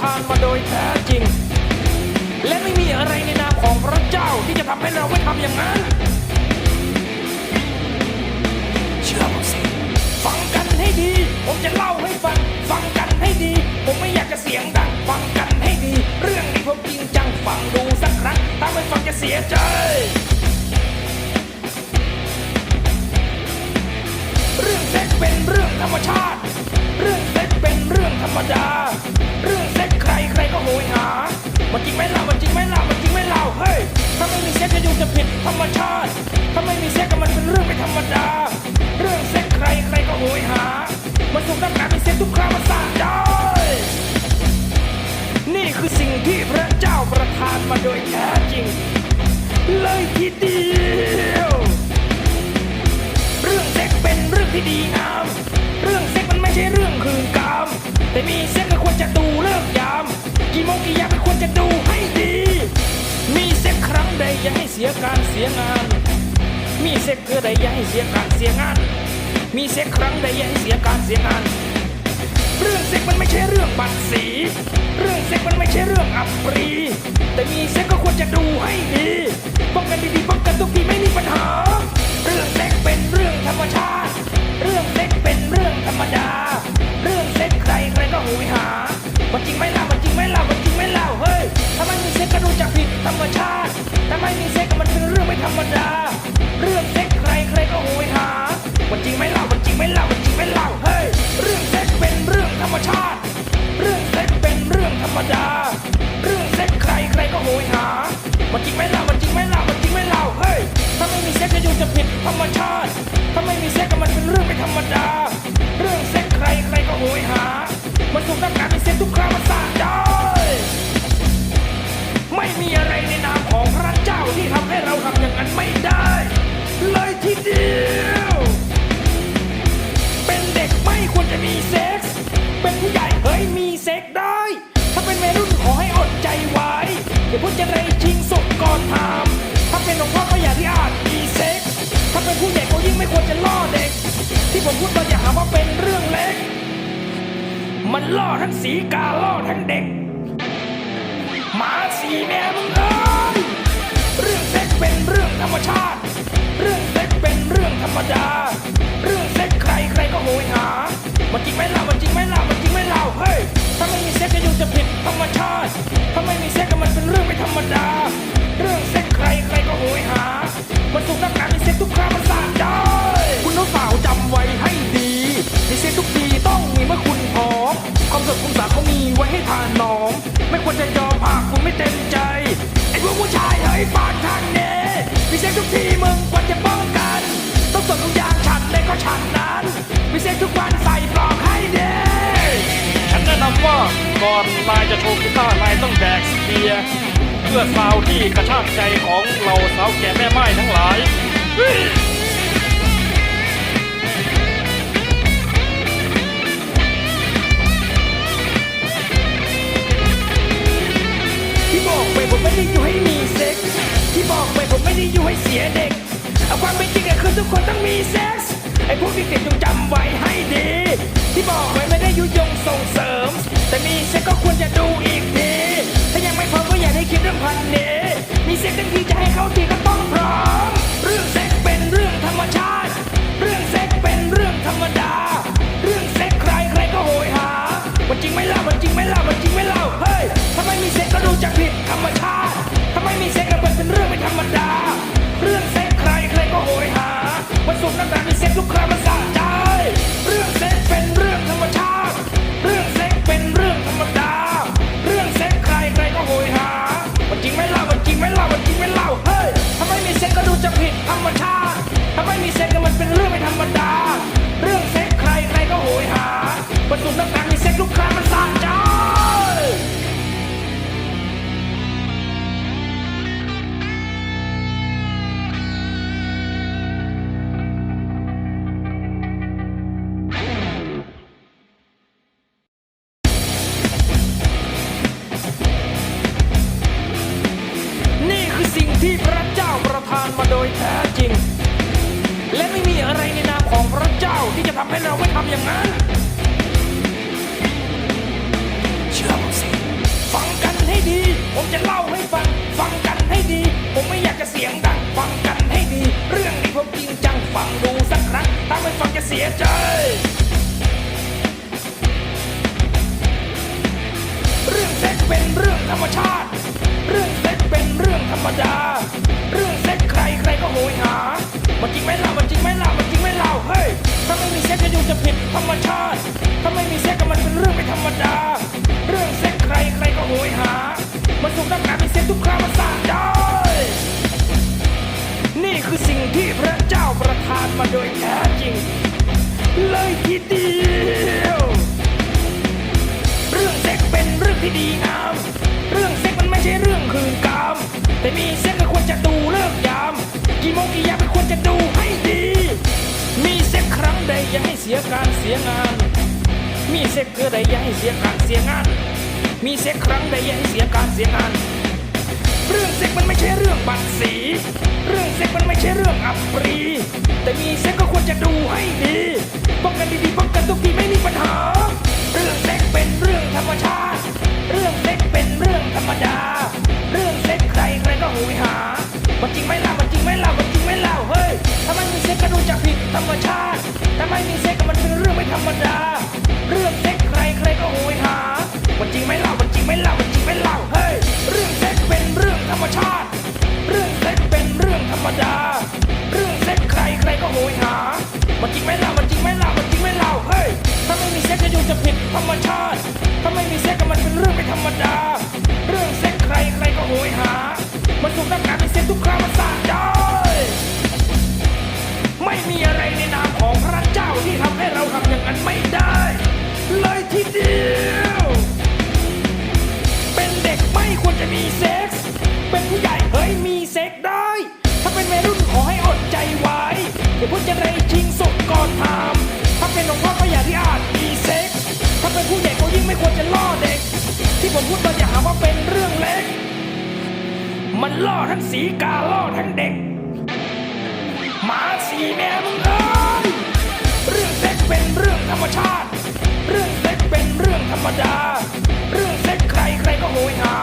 ทานมาโดยแท้จริง และไม่มีอะไรในนามของพระเจ้าที่จะทำให้เราไม่ทำอย่างนั้น เชื่อผมสิ ฟังกันให้ดี ผมจะเล่าให้ฟัง ฟังกันให้ดี ผมไม่อยากจะเสียงดัง ฟังกันให้ดี เรื่องนี้ผมจริงจัง ฟังดูสักครั้ง ถ้าไม่ฟังจะเสียใจเรื่องเซ็กเป็นเรื่องธรรมชาติ เรื่องเซ็กเป็นเรื่องธรรมดา เรื่องเซ็ก ใครก็โหยหา มันจริงไหมล่ะมันจริงไหมล่ะมันจริงไหมเล่าเฮ้ย ถ้าไม่มีเซ็กจะอยู่จะผิดธรรมชาติ ถ้าไม่มีเซ็กก็มันเป็นเรื่องไม่ธรรมดา เรื่องเซ็กใครใครก็โหยหา มันถูกต้องการมีเซ็กทุกครั้งมันสางได้นี่คือสิ่งที่พระเจ้าประทานมาโดยแท้จริง เลยทีเดียว เรื่องเซ็กเป็นเรื่องที่ดีงาม เรื่องเซ็กมันไม่ใช่เรื่องคืนกาม แต่มีเซ็กก็ควรจะดูเลิกยาม กี่โมงกี่ยามก็ควรจะดูให้ดี มีเซ็กครั้งใดอย่าให้เสียการเสียงาน มีเซ็กเพื่อใดอย่าให้เสียการเสียงาน มีเซ็กครั้งใดอย่าให้เสียการเสียงาน เรื่องเซ็กมันไม่ใช่เรื่องบัตรสี เรื่องเซ็กมันไม่ใช่เรื่องอับปรี แต่มีเซ็กก็ควรจะดูให้ดีป้องกันดีๆป้องกันทุกทีไม่มีปัญหา เรื่องเซ็กเป็นเรื่องธรรมชาติ ดา เรื่องเซ็กใครใครก็โหยหา มันจริงไหมล่ะมันจริงไหมล่ะมันจริงไหมล่ะเฮ้ย ถ้าไม่มีเซ็กจะอยู่จะผิดธรรมชาติ ถ้าไม่มีเซ็กก็มันเป็นเรื่องไม่ธรรมดา เรื่องเซ็กใครใครก็โหยหา มันถูกต้องการมีเซ็กทุกครั้งมันสร้า พูดจะไรชิงสุกก่อนทำถ้าเป็นหลวงพ่อก็อย่าที่อาจมีเซ็กถ้าเป็นผู้ใหญ่ก็ยิ่งไม่ควรจะล่อเด็ก ที่ผมพูดมาอย่าหาว่าเป็นเรื่องเล็ก มันล่อทั้งสีกาล่อทั้งเด็กหมาสีแม่มึงเอ้ยเรื่องเซ็กเป็นเรื่องธรรมชาติ เรื่องเซ็กเป็นเรื่องธรรมดา เรื่องเซ็กใครใครก็โหยหา มันจริงไหมล่ะมันจริงไหมล่ะมันจริงไหมล่ะเฮ้ย ถ้าไม่มีเซ็กจะอยู่จะผิดธรรมชาติ ถ้าไม่มีเซ็กก็มันเป็นเรื่องไม่ธรรมดา เรื่องเซ็กใครใครก็โหยหา มันถูกต้องการมีเซ็กทุกครั้งมันสางได้ คุณน้องสาวจำไว้ให้ดีมีเซ็กทุกทีต้องมีเมื่อคุณพร้อมความสดคุณสาเขามีไว้ให้ทานน้อง ไม่ควรจะยอมหากคุณไม่เต็มใจ ไอ้พวกผู้ชายเฮ้ยปากทางเน่มีเซ็กทุกทีมึงควรจะป้องกัน ต้องสดทุกอย่างฉันเลยก็ฉันนั้นมีเซ็กทุกวันใส่ปลอก ว่าก่อนนายจะโชว์กีตาร์นายต้องแดกสเปียร์เพื่อซาวที่กระชากใจของเราสาวแก่แม่ไม้ทั้งหลายที่บอกไปผมไม่ได้อยู่ให้มีเซ็กส์ที่บอกไปผมไม่ได้อยู่ให้เสียเด็ก เอาความเป็นจริงก็คือทุกคนต้องมีเซ็กส์ ไอ้พวกที่ติดจงจำไว้ให้ดี ที่บอกไว้ไม่ได้ยุยงส่งเสริม แต่มีเซ็กก็ควรจะดูอีกทีถ้ายังไม่พร้อมก็อย่าได้คิดเรื่องพันนี้มีเซ็กทั้งทีจะให้เขาทีก็ต้องพร้อม เรื่องเซ็กเป็นเรื่องธรรมชาติ เรื่องเซ็กเป็นเรื่องธรรมดา เรื่องเซ็กใครใครก็โหยหามันจริงไหมล่ะมันจริงไหมล่ะมันจริงไหมเล่าเฮ้ยถ้าไม่มีเซ็กก็ดูจะผิดธรรมชาติ มันสุขน้ำตามีเซ็กทุกครั้งมันสะใจเรื่องเซ็กเป็นเรื่องธรรมชาติ เรื่องเซ็กเป็นเรื่องธรรมดา เรื่องเซ็กใครใครก็โหยหามันจริงไหมล่ะมันจริงไหมล่ะมันจริงไหมเล่าเฮ้ยถ้าไม่มีเซ็กก็ดูจะผิดธรรมชาติถ้าไม่มีเซ็กก็มันเป็นเรื่องไม่ธรรมดา เรื่องเซ็กใครใครก็โหยหามันสุขน้ำตามีเซ็กทุกครั้งมันสะใจ เสียใจ เรื่องเซ็กเป็นเรื่องธรรมชาติ เรื่องเซ็กเป็นเรื่องธรรมดา เรื่องเซ็กใครใครก็โหยหา มันจริงไหมเล่ามันจริงไหมเล่ามันจริงไหมเล่าเฮ้ย ถ้าไม่มีเซ็กจะอยู่จะผิดธรรมชาติ ถ้าไม่มีเซ็กก็มันเป็นเรื่องไม่ธรรมดา เรื่องเซ็กใครใครก็โหยหา มันสุขกับการมีเซ็กทุกครั้งมันสะใจนี่คือสิ่งที่พระเจ้าประทานมาโดยแท้จริง เลยทีเดียว เรื่องเซ็กเป็นเรื่องที่ดีงาม เรื่องเซ็กมันไม่ใช่เรื่องคืนกาม แต่มีเซ็กก็ควรจะดูเลิกยาม กี่โมงกี่ยามก็ควรจะดูให้ดี มีเซ็กครั้งใดอย่าให้เสียการเสียงาน มีเซ็กเพื่อใดอย่าให้เสียการเสียงาน มีเซ็กครั้งใดอย่าให้เสียการเสียงาน เรื่องเซ็กมันไม่ใช่เรื่องบัตรสี เรื่องเซ็กมันไม่ใช่เรื่องอับปรี แต่มีเซ็กก็ควรจะดูให้ดีป้องกันดีๆป้องกันทุกทีไม่มีปัญหา เรื่องเซ็กเป็นเรื่องธรรมชาติ เรื่องเซ็กเป็นเรื่องธรรมดา เรื่องเซ็กใครใครก็หูยหา มันจริงไหมล่ะมันจริงไหมล่ะมันจริงไหมล่ะเฮ้ยถ้ามันมีเซ็กก็ดูจะผิดธรรมชาติถ้าไม่มีเซ็กก็มันเป็นเรื่องไม่ธรรมดา เรื่องเซ็กใครใครก็หูยหา มันจริงไหมล่ะมันจริงไหมล่ะมันจริงไหมล่ะ ชาติ เรื่องเซ็กเป็นเรื่องธรรมดา เรื่องเซ็กใครใครก็โหยหา มันจริงไหมล่ะมันจริงไหมล่ะมันจริงไหมล่ะเฮ้ยถ้าไม่มีเซ็กจะอยู่จะผิดธรรมชาติ ถ้าไม่มีเซ็กก็มันเป็นเรื่องไม่ธรรมดา เรื่องเซ็กใครใครก็โหยหา มันสุขกับการมีเซ็กทุกครั้งมันสะใจไม่มีอะไรในนามของพระเจ้าที่ทำให้เราทำอย่างนั้นไม่ได้ เลยทีเดียว เป็นเด็กไม่ควรจะมีเซ็กส์ เป็นผู้ใหญ่เฮ้ยมีเซ็กได้ ถ้าเป็นวัยรุ่นขอให้อดใจไว้อย่าพูดจะไรชิงสุกก่อนทำถ้าเป็นหลวงพ่อก็อย่าที่อาจมีเซ็กถ้าเป็นผู้ใหญ่ก็ยิ่งไม่ควรจะล่อเด็ก ที่ผมพูดมาอย่าหาว่าเป็นเรื่องเล็ก มันล่อทั้งสีกาล่อทั้งเด็กหมาสีแม่มึงเอ้ยเรื่องเซ็กเป็นเรื่องธรรมชาติ เรื่องเซ็กเป็นเรื่องธรรมดา เรื่องเซ็กใครใครก็โหยหา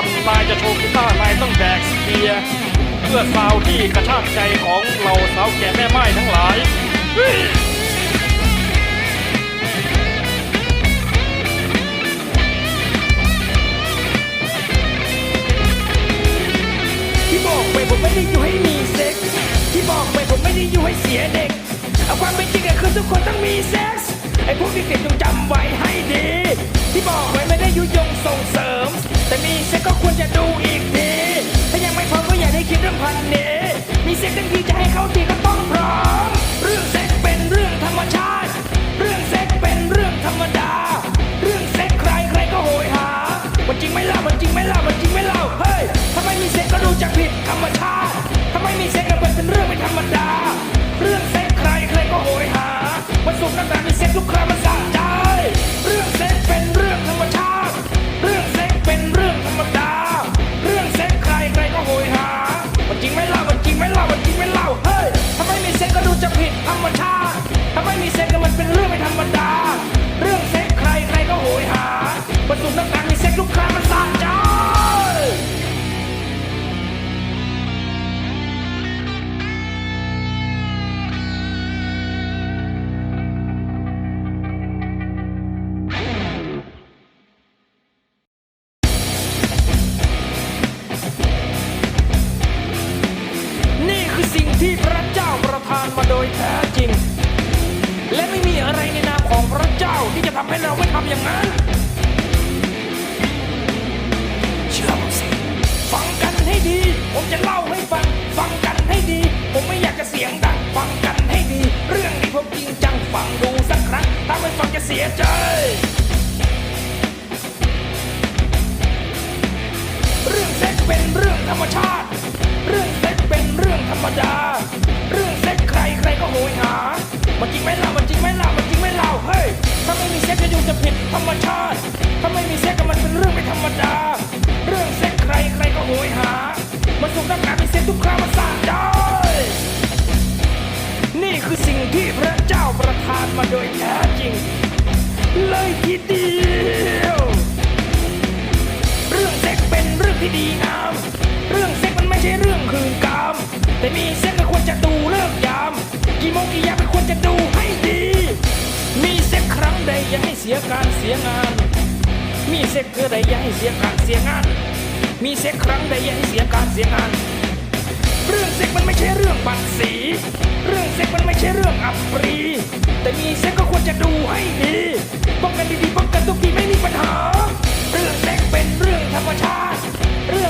อนนายจะโชว์กีตาร์นายต้องแดกเปียร์เพื่อซาวที่กระชากใจของเราสาวแก่แม่ไม้ทั้งหลายที่บอกไปผมไม่ได้อยู่ให้มีเซ็กส์ที่บอกไปผมไม่ได้อยู่ให้เสียเด็ก เอาความเป็นจริงก็คือทุกคนต้องมีเซ็กส์ไอ้พวกที่เก็บจงจำไว้ให้ดี ที่บอกไว้ไม่ได้ยุยงส่งเสริม แต่มีเซ็กก็ควรจะดูอีกทีถ้ายังไม่พร้อมก็อย่าได้คิดเรื่องพันนี้มีเซ็กทั้งทีจะให้เขาทีก็ต้องพร้อม เรื่องเซ็กเป็นเรื่องธรรมชาติ เรื่องเซ็กเป็นเรื่องธรรมดา เรื่องเซ็กใครใครก็โหยหามันจริงไหมล่ะมันจริงไหมล่ะมันจริงไหมล่ะเฮ้ยถ้าไม่มีเซ็กก็ดูจะผิดธรรมชาติถ้าไม่มีเซ็กก็เป็นเรื่องไม่ธรรมดา เรื่องเซ็กใครใครก็โหยหามันสุขกับการมีเซ็กทุกครั้งมันสะใจานมาโดยแท้จริง และไม่มีอะไรในนามของพระเจ้าที่จะทำให้เราไม่ทำอย่างนั้น เชื่อผมสิ ฟังกันให้ดี ผมจะเล่าให้ฟัง ฟังกันให้ดี ผมไม่อยากจะเสียงดัง ฟังกันให้ดี เรื่องนี้ผมจริงจัง ฟังดูสักครั้ง ถ้าไม่ฟังจะเสียใจเรื่องเซ็กเป็นเรื่องธรรมชาติ เรื่องเซ็กเป็นเรื่องธรรมดา เรื่องเซ็ก ใครก็โหยหา มันจริงไหมล่ะมันจริงไหมล่ะมันจริงไหมเล่าเฮ้ย ถ้าไม่มีเซ็กก็อยู่จะผิดธรรมชาติ ถ้าไม่มีเซ็กก็มันเป็นเรื่องไม่ธรรมดา เรื่องเซ็กใครใครก็โหยหา มันถูกต้องการมีเซ็กทุกครั้งมันสะใจนี่คือสิ่งที่พระเจ้าประทานมาโดยแท้จริง เลยทีเดียว เรื่องเซ็กเป็นเรื่องที่ดีงาม เรื่องเซ็ก ใช่เรื่องคืนกามแต่มีเซ็กก็ควรจะดูเลิกยามกี่โมงกี่ยามก็ควรจะดูให้ดี มีเซ็กครั้งใดอย่าให้เสียการเสียงาน มีเซ็กเพื่อใดอย่าให้เสียการเสียงาน มีเซ็กครั้งใดอย่าให้เสียการเสียงาน เรื่องเซ็กมันไม่ใช่เรื่องบัตรสี เรื่องเซ็กมันไม่ใช่เรื่องอับปรี แต่มีเซ็กก็ควรจะดูให้ดีป้องกันดีๆป้องกันทุกทีไม่มีปัญหา เรื่องเซ็กเป็นเรื่องธรรมชาติ เรื่อง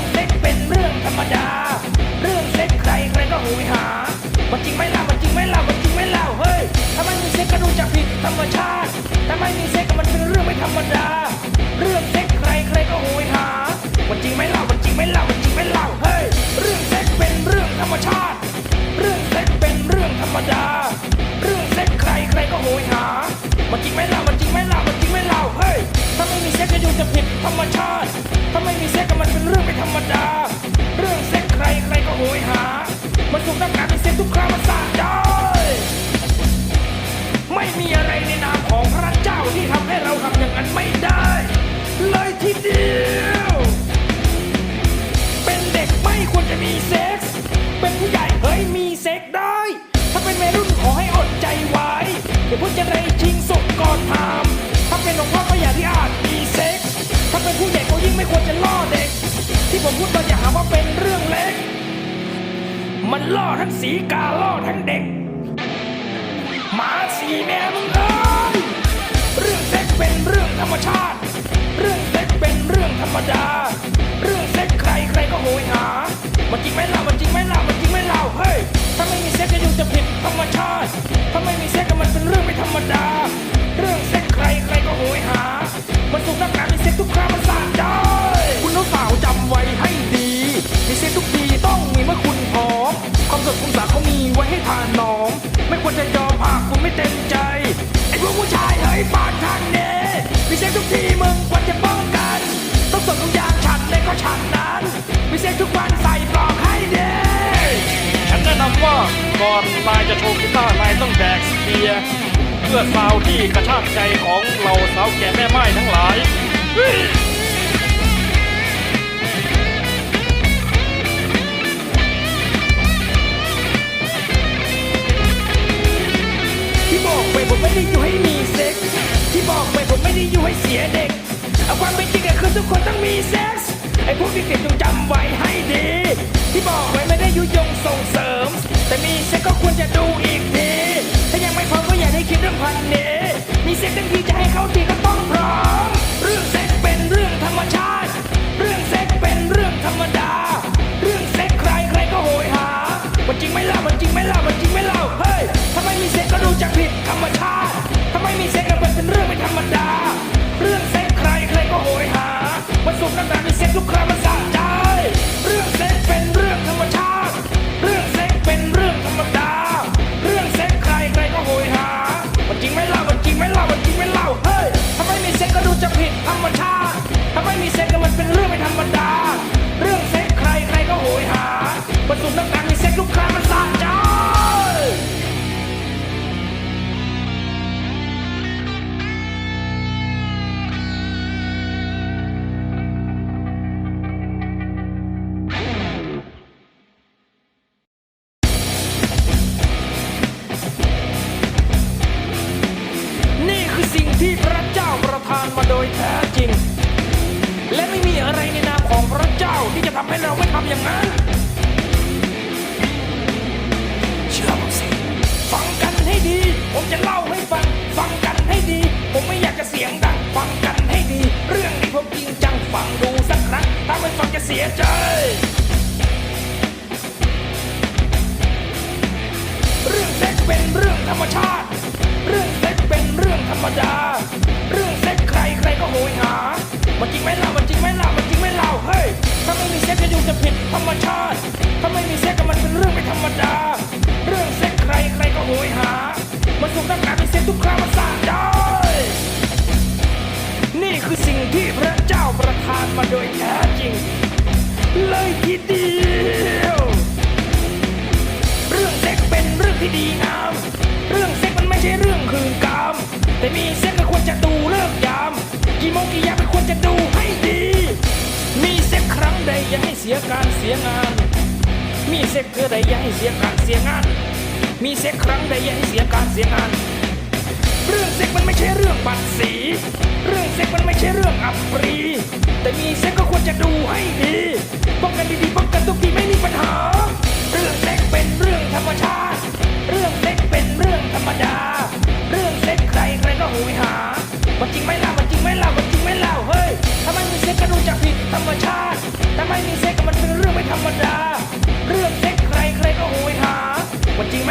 อยู่จ มันล่อทั้งสีกาล่อทั้งเด็ก หมาสีแม่มึงเอ้ยเรื่องเซ็กเป็นเรื่องธรรมชาติ เรื่องเซ็กเป็นเรื่องธรรมดา เรื่องเซ็กใครใครก็โหยหา มันจริงไหมล่ะมันจริงไหมล่ะมันจริงไหมล่ะเฮ้ยถ้าไม่มีเซ็กก็อยู่จะผิดธรรมชาติ ถ้าไม่มีเซ็กก็มันเป็นเรื่องไม่ธรรมดา เรื่องเซ็กใครใครก็โหยหา มันถูกต้องการมีเซ็กทุกครั้งมันสะใจคุณน้องสาวจำไว้ให้ดี มีเซ็กทุกทีต้องมีเมื่อคุณพอ ความสดคุณสาเขามีไว้ให้ทานน้อง ไม่ควรจะยอมหากคุณไม่เต็มใจ ไอ้พวกผู้ชายเฮ้ยปากทางเน่มีเซ็กทุกทีมึงควรจะป้องกัน ต้องสดทุกอย่างฉันในก็ฉันนั้นมีเซ็กทุกวันใส่ปลอกให้เด้ฉันแนะนำว่าก่อนนายจะโชว์กีตาร์นายต้องแดกสเปียเพื่อซาวที่กระชากใจของเราสาวแก่แม่ไม้ทั้งหลาย อยู่ให้เสียเด็กเอาความเป็นจริงก็คือทุกคนต้องมีเซ็กส์ไอ้พวกเด็กๆจงจำไว้ให้ดี ที่บอกไว้ไม่ได้ยุยงส่งเสริม แต่มีเซ็กก็ควรจะดูอีกทีถ้ายังไม่พร้อมก็อย่าได้คิดเรื่องพันนี้มีเซ็กทั้งทีจะให้เขาทีก็ต้องพร้อม เรื่องเซ็กเป็นเรื่องธรรมชาติ เรื่องเซ็กเป็นเรื่องธรรมดา เรื่องเซ็กใครใครก็โหยหามันจริงไหมล่ะมันจริงไหมล่ะมันจริงไหมล่ะเฮ้ยถ้าไม่มีเซ็กก็ดูจะผิด ผมจะเล่าให้ฟัง ฟังกันให้ดี ผมไม่อยากจะเสียงดัง ฟังกันให้ดี เรื่องนี้ผมจริงจัง ฟังดูสักครั้ง ถ้าไม่ฟังจะเสียใจ เรื่องเซ็กเป็นเรื่องธรรมชาติ เรื่องเซ็กเป็นเรื่องธรรมดา เรื่องเซ็กใครใครก็โหยหา มันจริงไหมล่ะมันจริงไหมล่ะมันจริงไหมล่ะเฮ้ย ถ้าไม่มีเซ็กซ็กก็อยู่จะผิดธรรมชาติ ถ้าไม่มีเซ็กก็มันเป็นเรื่องไม่ธรรมดา มันถูกตั้งการมีเซ็กทุกครั้งมันสะใจนี่คือสิ่งที่พระเจ้าประทานมาโดยแท้จริง เลยทีเดียว เรื่องเซ็กเป็นเรื่องที่ดีงาม เรื่องเซ็กมันไม่ใช่เรื่องคืนกาม แต่มีเซ็กก็ควรจะดูเลิกยาม กี่โมงกี่ยามก็ควรจะดูให้ดี มีเซ็กครั้งใดอย่าให้เสียการเสียงาน มีเซ็กเพื่อใดอย่าให้เสียการเสียงาน มีเซ็กครั้งใดอย่าให้เสียการเสียงาน เรื่องเซ็กมันไม่ใช่เรื่องบัตรสี เรื่องเซ็กมันไม่ใช่เรื่องอับปรี แต่มีเซ็กก็ควรจะดูให้ดีป้องกันดีๆป้องกันทุกทีไม่มีปัญหา เรื่องเซ็กเป็นเรื่องธรรมชาติ เรื่องเซ็กเป็นเรื่องธรรมดา เรื่องเซ็กใครใครก็โหยหามันจริงไหมล่ะมันจริงไหมล่ะมันจริงไหมเล่าเฮ้ยถ้าไม่มีเซ็กก็ดูจะผิดธรรมชาติถ้าไม่มีเซ็กก็มันเป็นเรื่องไม่ธรรมดา เรื่องเซ็กใครใครก็โหาวันจริงไม่